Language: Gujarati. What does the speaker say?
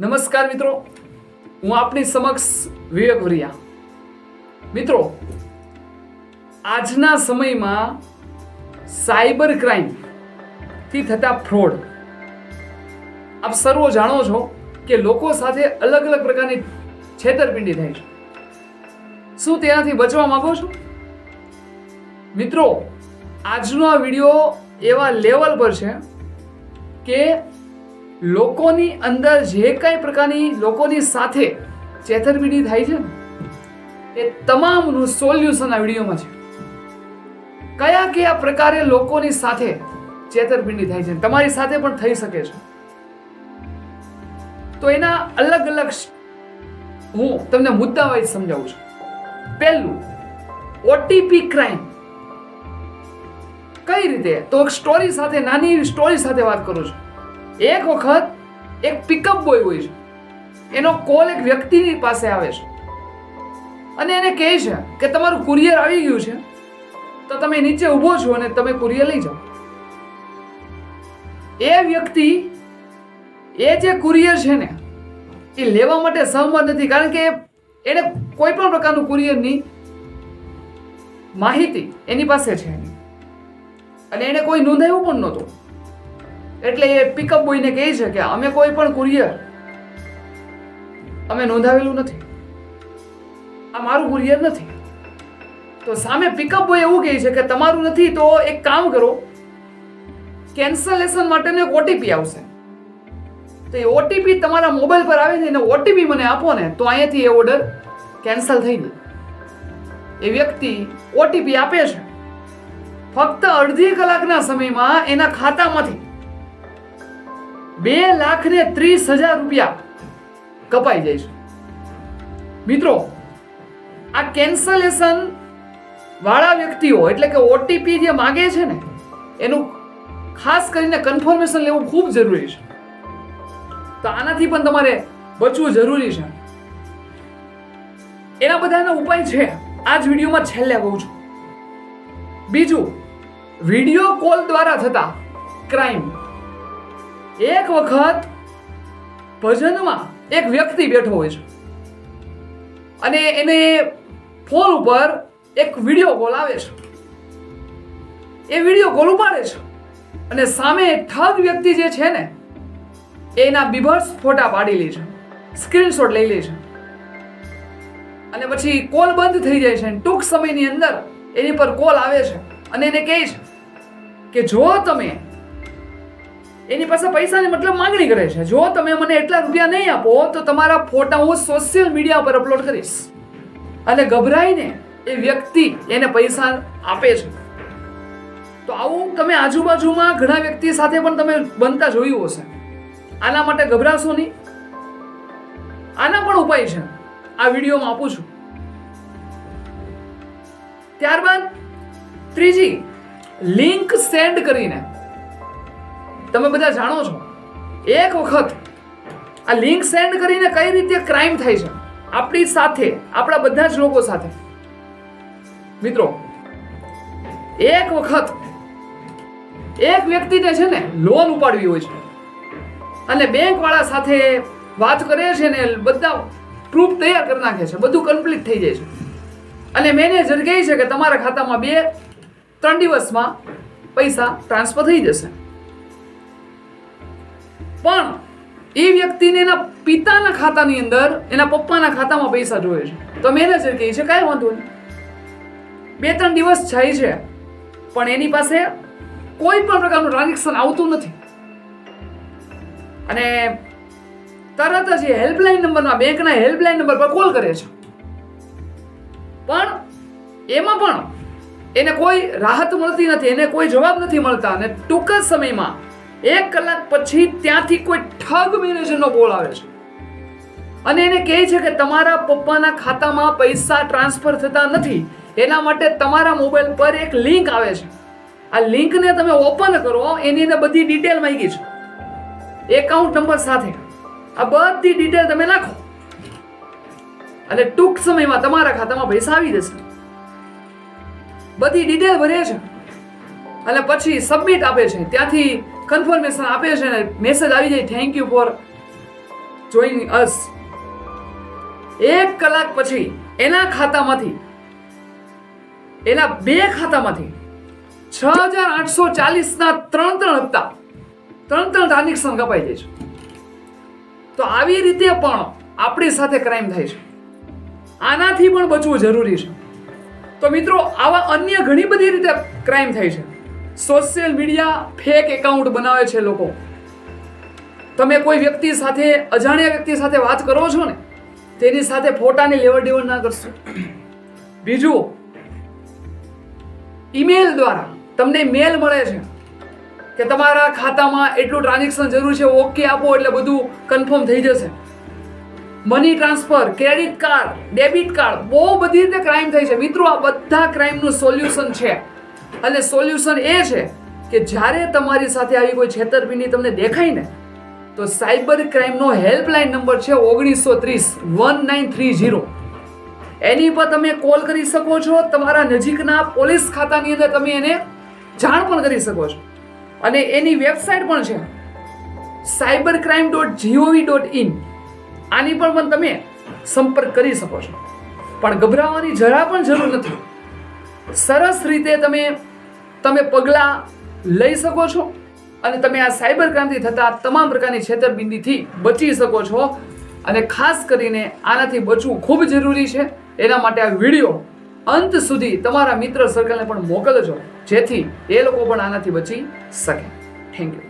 નમસ્કાર મિત્રો. હું આપની સમક્ષ વિવેક વરિયા. મિત્રો, આજના સમયમાં સાયબર ક્રાઇમથી થતા ફ્રોડ. આપ સર્વો જાણો છો કે લોકો સાથે અલગ અલગ પ્રકારની છેતરપિંડી થાય છે. શું તેનાથી બચવા માંગો છો? મિત્રો, આજનો આ વીડિયો એવા લેવલ પર છે કે લોકોની અંદર જે કંઈ પ્રકારની લોકોની સાથે છેતરપિંડી થાય છે એ તમામનું સોલ્યુશન આ વિડીયોમાં છે. કયા કયા પ્રકારે લોકોની સાથે છેતરપિંડી થાય છે તમારી સાથે પણ થઈ શકે છે. તો એના અલગ અલગ હું તમને મુદ્દા વાઇઝ સમજાવું છું. પહેલું ઓટીપી ક્રાઇમ કઈ રીતે? તો સ્ટોરી સાથે, નાની સ્ટોરી સાથે વાત કરું છું. એક વખત એક પિકઅપ બોય હોય છે. એનો કોલ એક વ્યક્તિની પાસે આવે છે. અને એને કહે છે કે તમારું કુરિયર આવી ગયું છે, તો તમે નીચે ઊભો છો અને તમે કુરિયર લઈ જાઓ. એ વ્યક્તિ, એ જે કુરિયર છે ને, એ લેવા માટે સહમત નથી, કારણ કે એને કોઈ પણ પ્રકારનું કુરિયરની માહિતી એની પાસે છે અને એને કોઈ નોંધાયું પણ નહોતું. એટલે એ પિકઅપ બોયને કહે છે કે અમે કોઈ પણ કુરિયર અમે નોંધાવેલું નથી. આ મારું કુરિયર નથી. તો સામે પિકઅપ બોય એવું કહે છે કે તમારું નથી, તો એક કામ કરો. કેન્સલેશન માટેનો એક ઓટીપી આવશે. તો એ ઓટીપી તમારા મોબાઈલ પર આવે છે અને ઓટીપી મને આપો ને, તો અહીંયાથી એ ઓર્ડર કેન્સલ થઈ ગયો. એ વ્યક્તિ ઓટીપી આપે છે. ફક્ત અડધી કલાકના સમયમાં એના ખાતામાંથી બે લાખ ને ત્રીસ હજાર રૂપિયા કપાઈ જાય છે. મિત્રો, આ કેન્સલેશન વાળા વ્યક્તિઓ, એટલે કે ઓટીપી જે માગે છે ને, એનું ખાસ કરીને કન્ફર્મેશન લેવું ખૂબ જરૂરી છે. તો આનાથી પણ તમારે બચવું જરૂરી છે. એના બધાના ઉપાય છે. આ જ વિડીયોમાં છેલ્લે કહું છું. બીજું વીડિયો કોલ દ્વારા થતા ક્રાઇમ એક વખત ભજનમાં એક વ્યક્તિ બેઠો હોય છે. અને એને ફોન ઉપર એક વીડિયો કોલ આવે છે. એ વીડિયો કોલ ઉપાડે છે. અને સામે ઠગ વ્યક્તિ જે છે ને, એના બીભર્સ ફોટા પાડી લે છે. સ્ક્રીનશોટ લઈ લે છે. અને પછી કોલ બંધ થઈ જાય છે. ટૂંક સમયની અંદર એની પર કોલ આવે છે. અને એને કહે છે કે જો તમે એની પાસે પૈસાની મતલબ માંગણી કરે છે. જો તમે મને એટલા રૂપિયા નહીં આપો, તો તમારા ફોટા હું સોશિયલ મીડિયા પર અપલોડ કરીશ. અને ગભરાઈને એ વ્યક્તિ એને પૈસા આપે છે. તો આવું તમે આજુબાજુમાં ઘણા વ્યક્તિ સાથે પણ તમે બનતા જોયું હશે. આના માટે ગભરાશો નહીં. આના પણ ઉપાય છે. આ વિડીયોમાં આપું છું. ત્યારબાદ ત્રીજી લિંક સેન્ડ કરીને. તમે બધા જાણો છો, એક વખત આ લિંક સેન્ડ કરીને કઈ રીતે ક્રાઇમ થાય છે? આપણી સાથે, આપણા બધા જ લોકો સાથે. મિત્રો, એક વખત એક વ્યક્તિને છે ને લોન ઉપાડવી હોય છે. અને બેંક વાળા સાથે વાત કરે છે ને, બધા પ્રૂફ તૈયાર કરી નાખે છે, બધું કમ્પ્લીટ થઈ જાય છે. અને મેનેજર કહે છે કે તમારા ખાતામાં બે ત્રણ દિવસમાં પૈસા ટ્રાન્સફર થઈ જશે. પણ એ વ્યક્તિને એના પિતાના ખાતાની અંદર, એના પપ્પાના ખાતામાં પૈસા જોઈએ છે. તો મેનેજર કહે છે, કાંઈ વાંધો નહીં. બે ત્રણ દિવસ જાય છે, પણ એની પાસે કોઈ પણ પ્રકારનું ટ્રાન્ઝેક્શન આવતું નથી. અને તરત જ એ હેલ્પલાઇન નંબરના બેંકના હેલ્પલાઇન નંબર પર કોલ કરે છે. પણ એમાં પણ એને કોઈ રાહત મળતી નથી, એને કોઈ જવાબ નથી મળતા અને ટૂંક જ સમયમાં એક કલાક પછી ત્યાંથી કોઈ ઠગ મેનેજરનો બોલ આવે છે. અને એને કહે છે કે તમારા પપ્પાના ખાતામાં પૈસા ટ્રાન્સફર થતા નથી, એના માટે તમારા મોબાઈલ પર એક લિંક આવે છે. આ લિંકને તમે ઓપન કરો, એની અંદર બધી ડિટેલ માંગી છે. એકાઉન્ટ નંબર સાથે. આ બધી ડિટેલ તમે નાખો. અને ટૂંક સમયમાં તમારા ખાતામાં પૈસા આવી જશે. બધી ડિટેલ ભરે છે. અને પછી સબમિટ આપે છે. ત્યાંથી કન્ફર્મેશન આપે છે ને મેસેજ આવી જાય thank you for joining us એક કલાક પછી એના ખાતામાંથી, એના બે ખાતામાંથી છ હજાર આઠસો ચાલીસના ત્રણ ત્રણ હપ્તા, ત્રણ ત્રણ ટ્રાન્ઝેક્શન કપાઈ જાય છે. તો આવી રીતે પણ આપણી સાથે ક્રાઇમ થાય છે. આનાથી પણ બચવું જરૂરી છે. તો મિત્રો, આવા અન્ય ઘણી બધી રીતે ક્રાઇમ થાય છે. સોશિયલ મીડિયા ફેક એકાઉન્ટ બનાવે છે લોકો. તમે કોઈ વ્યક્તિ સાથે, અજાણ્યા વ્યક્તિ સાથે વાત કરો છો ને, તેની સાથે ફોટાની લેવડ દેવડ ના કરશો. બીજું, ઈમેલ દ્વારા તમને મેલ મળે છે કે તમારા ખાતામાં એટલું ટ્રાન્ઝેક્શન જરૂર છે, ઓકે આપો એટલે બધું કન્ફર્મ થઈ જશે. Money transfer, credit card, debit card, બહુ બધી રીતે ક્રાઇમ થઈ છે. મિત્રો, આ બધા ક્રાઇમનું સોલ્યુશન છે. અને સોલ્યુશન એ છે કે જ્યારે તમારી સાથે આવી કોઈ છેતરપિંડી તમને દેખાય ને, તો સાયબર ક્રાઇમનો હેલ્પલાઇન નંબર છે ઓગણીસો ત્રીસ, વન નાઇન થ્રી ઝીરો. એની પર તમે કોલ કરી શકો છો, તમારા નજીકના પોલીસ ખાતાની અંદર તમે એને જાણ પણ કરી શકો છો. અને એની વેબસાઇટ પણ છે cyber crime dot gov dot in. આની પર પણ તમે સંપર્ક કરી શકો છો. પણ ગભરાવાની જરા પણ જરૂર નથી. સરસ રીતે તમે તમે પગલાં લઈ શકો છો અને તમે આ સાયબર ક્રાંતિ થતા તમામ પ્રકારની છેતરપિંડીથી બચી શકો છો અને ખાસ કરીને આનાથી બચવું ખૂબ જરૂરી છે. એના માટે આ વીડિયો અંત સુધી તમારા મિત્ર સર્કલને પણ મોકલજો, જેથી એ લોકો પણ આનાથી બચી શકે. Thank you